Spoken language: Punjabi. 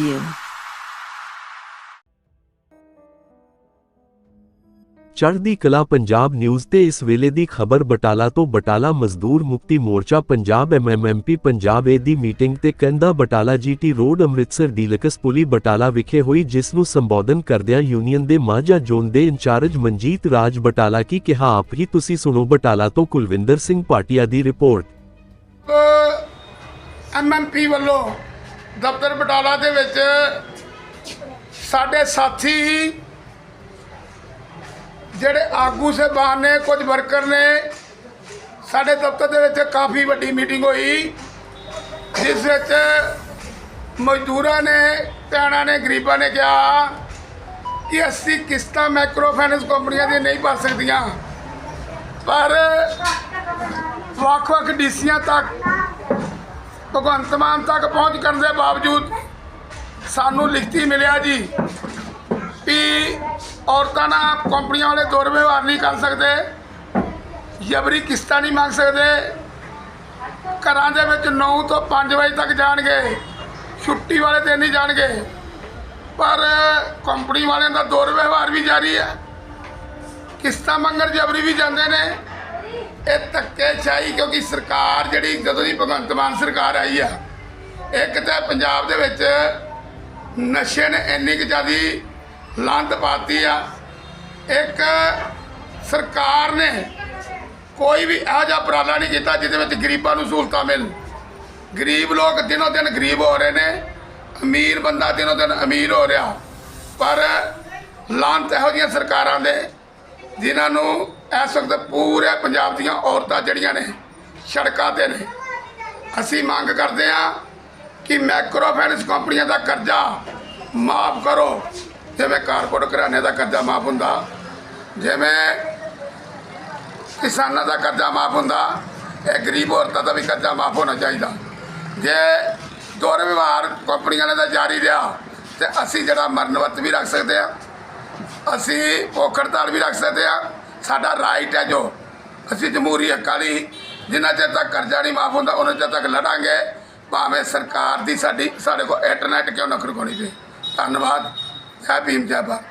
review. ਚੜ੍ਹਦੀ ਕਲਾ ਪੰਜਾਬ ਨਿਊਜ਼ ਤੇ ਇਸ ਵੇਲੇ ਦੀ ਖਬਰ ਬਟਾਲਾ ਤੋਂ ਬਟਾਲਾ ਮਜ਼ਦੂਰ ਮੁਕਤੀ ਮੋਰਚਾ ਪੰਜਾਬ ਐਮਐਮਐਮਪੀ ਪੰਜਾਬ ਏ ਦੀ ਮੀਟਿੰਗ ਤੇ ਕਹਿੰਦਾ Batala GT road Amritsar deluxe ਪੁਲੀ ਬਟਾਲਾ ਵਿਖੇ ਹੋਈ ਜਿਸ ਨੂੰ ਸੰਬੋਧਨ ਕਰਦਿਆਂ ਯੂਨੀਅਨ ਦੇ ਮਾਝਾ ਜ਼ੋਨ ਦੇ ਇੰਚਾਰਜ ਮਨਜੀਤ ਰਾਜ ਬਟਾਲਾ ਕੀ ਕਿਹਾ ਆਪ ਹੀ ਤੁਸੀਂ ਸੁਣੋ ਬਟਾਲਾ ਤੋਂ ਕੁਲਵਿੰਦਰ ਸਿੰਘ ਪਾਟਿਆ ਦੀ ਰਿਪੋਰਟ ਐਮਐਮਪੀ ਵੱਲੋਂ ਦਫ਼ਤਰ ਬਟਾਲਾ ਦੇ ਵਿੱਚ ਸਾਡੇ ਸਾਥੀ ਜਿਹੜੇ ਆਗੂ ਸਾਹਿਬਾਨ ਨੇ, ਕੁਝ ਵਰਕਰ ਨੇ, ਸਾਡੇ ਦਫ਼ਤਰ ਦੇ ਵਿੱਚ ਕਾਫੀ ਵੱਡੀ ਮੀਟਿੰਗ ਹੋਈ, ਜਿਸ ਵਿੱਚ ਮਜ਼ਦੂਰਾਂ ਨੇ, ਭੈਣਾਂ ਨੇ, ਗਰੀਬਾਂ ਨੇ ਕਿਹਾ ਕਿ ਅਸੀਂ ਕਿਸ਼ਤਾਂ ਮਾਈਕਰੋ ਫਾਈਨੈਂਸ ਕੰਪਨੀਆਂ ਦੀਆਂ ਨਹੀਂ ਭਰ ਸਕਦੀਆਂ। ਪਰ ਵੱਖ-ਵੱਖ ਡੀਸੀਆਂ ਤੱਕ ਭਗਵੰਤ ਮਾਨ ਤੱਕ ਪਹੁੰਚ ਕਰਨ ਦੇ ਬਾਵਜੂਦ ਸਾਨੂੰ ਲਿਖਤੀ ਮਿਲਿਆ ਜੀ ਵੀ ਔਰਤਾਂ ਨਾਲ ਕੰਪਨੀਆਂ ਵਾਲੇ ਦੁਰਵਿਵਹਾਰ ਨਹੀਂ ਕਰ ਸਕਦੇ ਜਬਰੀ ਕਿਸ਼ਤਾਂ ਨਹੀਂ ਮੰਗ ਸਕਦੇ। ਘਰਾਂ ਦੇ ਵਿੱਚ 9 ਤੋਂ 5 ਵਜੇ ਤੱਕ ਜਾਣਗੇ, ਛੁੱਟੀ ਵਾਲੇ ਦਿਨ ਨਹੀਂ ਜਾਣਗੇ। ਪਰ ਕੰਪਨੀ ਵਾਲਿਆਂ ਦਾ ਦੁਰਵਿਵਹਾਰ ਵੀ ਜਾਰੀ ਹੈ। ਕਿਸ਼ਤਾਂ ਮੰਗਣ ਜਬਰੀ ਵੀ ਜਾਂਦੇ ਨੇ। ਇਹ ਧੱਕੇਸ਼ਾਹੀ ਕਿਉਂਕਿ ਸਰਕਾਰ ਜਿਹੜੀ ਜਦੋਂ ਦੀ ਭਗਵੰਤ ਮਾਨ ਸਰਕਾਰ ਆਈ ਆ, ਇੱਕ ਤਾਂ ਪੰਜਾਬ ਦੇ ਵਿੱਚ ਨਸ਼ੇ ਨੇ ਇੰਨੀ ਕੁ ਜ਼ਿਆਦੀ ਲੰਦ ਪਾਤੀ ਆ। ਇੱਕ ਸਰਕਾਰ ਨੇ ਕੋਈ ਵੀ ਇਹੋ ਜਿਹਾ ਉਪਰਾਲਾ ਨਹੀਂ ਕੀਤਾ ਜਿਹਦੇ ਵਿੱਚ ਗਰੀਬਾਂ ਨੂੰ ਸਹੂਲਤਾਂ ਮਿਲਣ। ਗਰੀਬ ਲੋਕ ਦਿਨੋ ਦਿਨ ਗਰੀਬ ਹੋ ਰਹੇ ਨੇ, ਅਮੀਰ ਬੰਦਾ ਦਿਨੋ ਦਿਨ ਅਮੀਰ ਹੋ ਰਿਹਾ। ਪਰ ਲਾਂਤ ਇਹੋ ਜਿਹੀਆਂ ਸਰਕਾਰਾਂ ਦੇ, ਜਿਨ੍ਹਾਂ ਨੂੰ ਇਸ ਵਕਤ ਪੂਰੇ ਪੰਜਾਬ ਦੀਆਂ ਔਰਤਾਂ ਜਿਹੜੀਆਂ ਨੇ ਸੜਕਾਂ ਤੇ ਨੇ, ਅਸੀਂ ਮੰਗ ਕਰਦੇ ਹਾਂ ਕਿ ਮੈਕਰੋ ਫਾਈਨੈਂਸ ਕੰਪਨੀਆਂ ਦਾ ਕਰਜ਼ਾ ਮਾਫ ਕਰੋ। ਜਿਵੇਂ ਕਾਰਪੋਰੇਟ ਘਰਾਣੇ ਦਾ ਕਰਜ਼ਾ ਮਾਫ ਹੁੰਦਾ, ਜਿਵੇਂ ਕਿਸਾਨਾਂ ਦਾ ਕਰਜ਼ਾ ਮਾਫ ਹੁੰਦਾ, ਇਹ ਗਰੀਬ ਔਰਤਾਂ ਦਾ ਵੀ ਕਰਜ਼ਾ ਮਾਫ ਹੋਣਾ ਚਾਹੀਦਾ। ਜੇ ਦੁਰਵਿਵਹਾਰ ਕੰਪਨੀਆਂ ਨੇ ਦਾ ਜਾਰੀ ਰਿਹਾ, ਤੇ ਅਸੀਂ ਜਿਹੜਾ ਮਰਨ ਵਰਤ ਵੀ ਰੱਖ ਸਕਦੇ ਆ ਅਸੀਂ ਭੁੱਖ ਹੜਤਾਲ ਵੀ ਰੱਖ ਸਕਦੇ ਆ ਸਾਡਾ ਰਾਈਟ ਹੈ ਜੋ। ਅਸੀਂ ਜਮਹੂਰੀ ਹੱਕਾਂ ਲਈ ਜਿੰਨਾ ਚਿਰ ਤੱਕ ਕਰਜ਼ਾ ਨਹੀਂ ਮਾਫ ਹੁੰਦਾ ਉਹਨਾਂ ਚਿਰ ਤੱਕ ਲੜਾਂਗੇ। ਭਾਵੇਂ ਸਰਕਾਰ ਦੀ ਸਾਡੀ ਸਾਡੇ ਕੋਲ ਇੰਟਰਨੈਟ ਕਿਉਂ ਨਾ ਖੜਕਾਉਣੀ ਪਏ ਧੰਨਵਾਦ। ਜੈ ਭੀਮ, ਜੈ ਭਾਰਤ।